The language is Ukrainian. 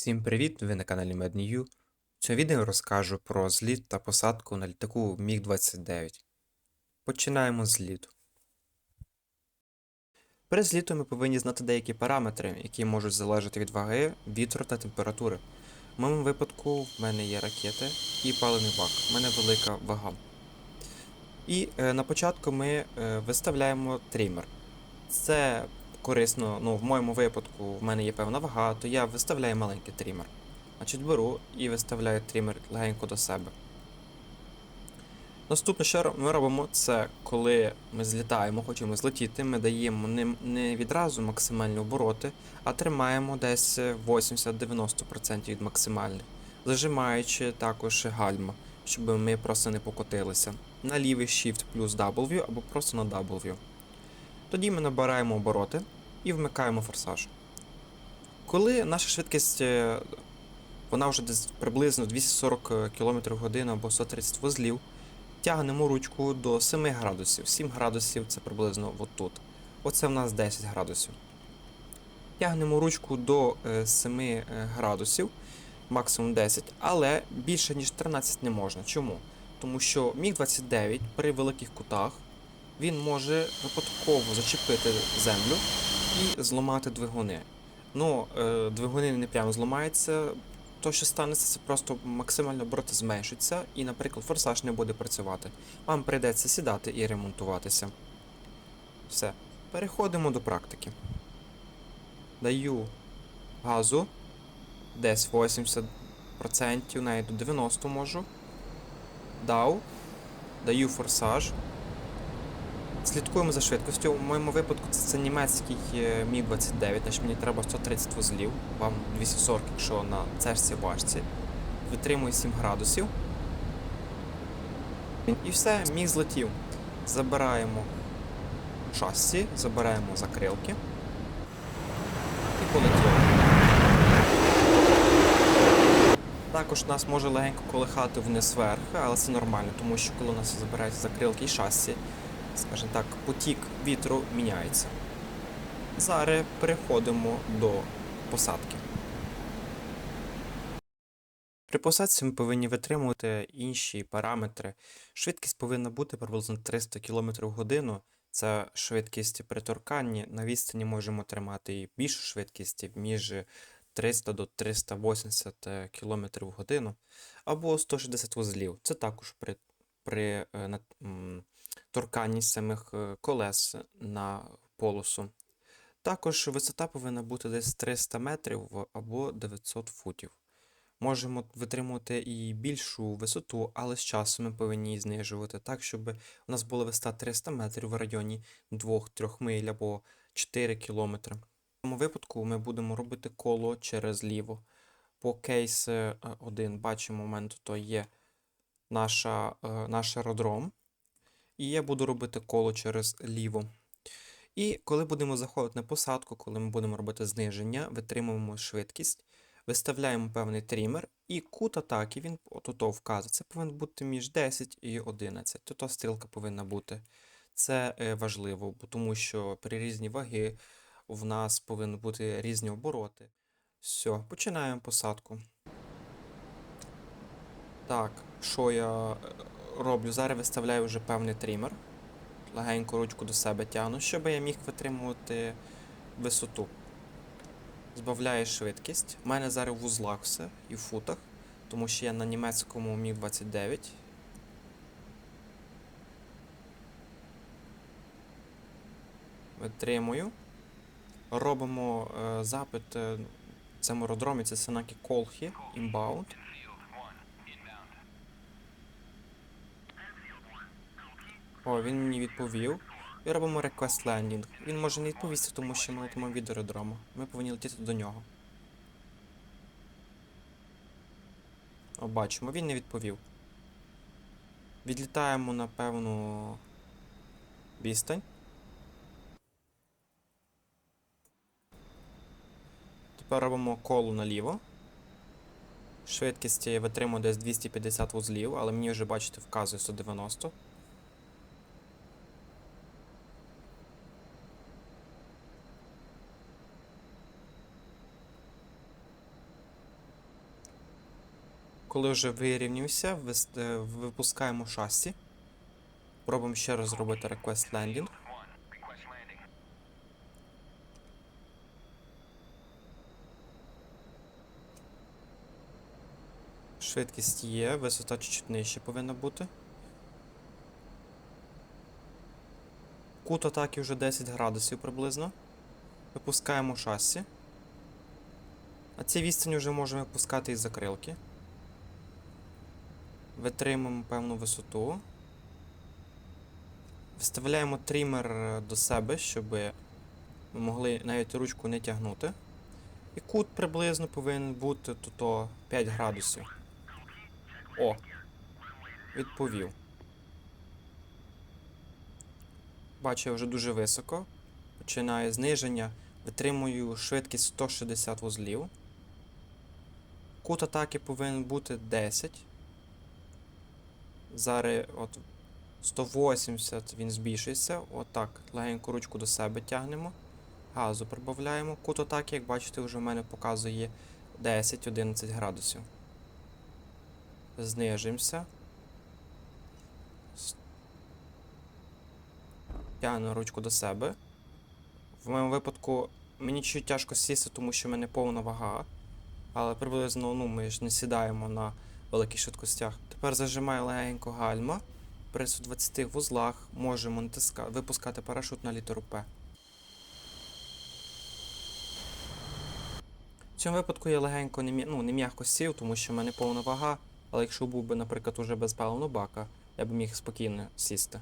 Всім привіт! Ви на каналі MedNew. В цьому відео розкажу про зліт та посадку на літаку Міг-29. Починаємо з зліту. Перед злітом ми повинні знати деякі параметри, які можуть залежати від ваги, вітру та температури. В моєму випадку в мене є ракети і паливний бак. У мене велика вага. І е, на початку ми е, виставляємо тример. Це корисно, ну, в моєму випадку в мене є певна вага, то я виставляю маленький трімер. Значить, беру і виставляю трімер легенько до себе. Наступне, що ми робимо, це коли ми злітаємо, хочемо злетіти, ми даємо не, відразу максимальні обороти, а тримаємо десь 80-90% від максимальних, зажимаючи також гальма, щоб ми просто не покотилися. На лівий Shift плюс W або просто на W. Тоді ми набираємо обороти і вмикаємо форсаж. Коли наша швидкість е, вона вже десь приблизно 240 км в годину або 130 вузлів, тягнемо ручку до 7 градусів. 7 градусів це приблизно отут. Оце в нас 10 градусів. Тягнемо ручку до е, 7 е, градусів, максимум 10, але більше ніж 13 не можна. Чому? Тому що Міг-29 при великих кутах він може випадково зачепити землю і зламати двигуни. Ну, е, двигуни не прямо зламаються. То, що станеться, це просто максимально обороти зменшиться, і, наприклад, форсаж не буде працювати. Вам прийдеться сідати і ремонтуватися. Все. Переходимо до практики. Даю газу десь 80%, навіть до 90 можу. Дав. Даю форсаж. Слідкуємо за швидкістю. У моєму випадку це, це німецький е, Мі-29, значить мені треба 130 вузлів, вам 240, якщо на цешці башці. Витримую 7 градусів. І все, міг злетів. Забираємо шасі, забираємо закрилки. І полетіли. Також нас може легенько колихати вниз вверх, але це нормально, тому що коли у нас забираються закрилки і шасі, скажімо так, потік вітру міняється. Зараз переходимо до посадки. При посадці ми повинні витримувати інші параметри. Швидкість повинна бути приблизно 300 км в годину. Це швидкість при торканні. На відстані можемо тримати і більшу швидкість між 300 до 380 км в годину. Або 160 вузлів. Це також при, при е, на- м, самих е, колес на полосу. Також висота повинна бути десь 300 метрів або 900 футів. Можемо витримувати і більшу висоту, але з часом ми повинні її знижувати так, щоб у нас була висота 300 метрів в районі 2-3 миль або 4 кілометри. В цьому випадку ми будемо робити коло через ліво. По кейс 1 бачимо, у мене тут є е, наш аеродром. І я буду робити коло через ліво. І коли будемо заходити на посадку, коли ми будемо робити зниження, витримуємо швидкість, виставляємо певний трімер, і кут атаки він отут вказує. Це повинен бути між 10 і 11. Тут стрілка повинна бути. Це е, важливо, тому що при різні ваги в нас повинні бути різні обороти. Все, починаємо посадку. Так, що я е, роблю? Зараз виставляю вже певний трімер. Легенько ручку до себе тягну, щоб я міг витримувати висоту. Збавляю швидкість. У мене зараз в узлах все і в футах, тому що я на німецькому Міг 29. Витримую. Робимо е, запит е, в цьому аеродромі, це Сенакі Колхі, Inbound. О, він мені відповів. І робимо request landing. Він може не відповісти, тому що ми летимо від аеродрому. Ми повинні летіти до нього. О, бачимо, він не відповів. Відлітаємо на певну відстань. Тепер робимо коло наліво. Швидкість я витримую десь 250 вузлів, але мені вже, бачите, вказує 190. Коли вже вис- е, випускаємо шасі. Пробуємо ще раз зробити request landing. Швидкість є, висота чуть-чуть нижче повинна бути. Кут атаки вже 10 градусів приблизно. Випускаємо шасі. А ці відстані вже можемо випускати із закрилки. Витримуємо певну висоту. Вставляємо трімер е, до себе, щоб ми могли навіть ручку не тягнути. І кут приблизно повинен бути то 5 градусів. О! Відповів. Бачу, я вже дуже високо. Починаю зниження. Витримую швидкість 160 вузлів. Кут атаки повинен бути 10. Зараз от 180 він збільшується. Отак. Легеньку ручку до себе тягнемо. Газу прибавляємо. Кут атаки, як бачите, вже в мене показує 10-11 градусів. Знижуємося. С- Тягну ручку до себе. В моєму випадку мені чуть тяжко сісти, тому що в мене повна вага. Але приблизно ну, ми ж не сідаємо на великих швидкостях. Тепер зажимаю легенько гальма. При 120 вузлах можемо натиска... випускати парашут на літеру П. В цьому випадку я легенько не, ну, не м'яко сів, тому що в мене повна вага. Але якщо був би, наприклад, уже без паливного бака, я б міг спокійно сісти.